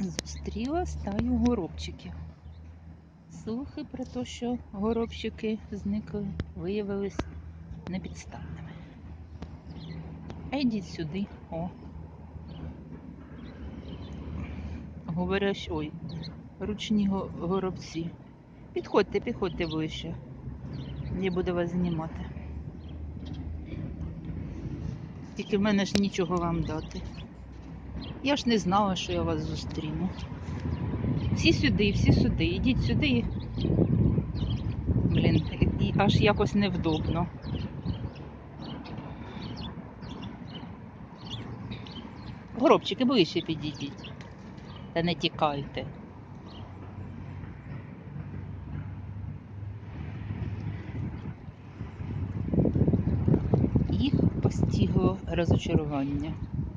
зустріла стаю горобчиків. Слухи про те, що горобчики зникли, виявились непідставними. А йдіть сюди, о. Говорять, що- ой, ручні горобці. Підходьте, підходьте ближче. Я буду вас знімати. Тільки в мене ж нічого вам дати. Я ж не знала, що я вас зустріну. Всі сюди, всі сюди, ідіть сюди. Блін, аж якось невдобно. Горобчики, ближче підійдіть. Та не тікайте. Їх постігло розочарування.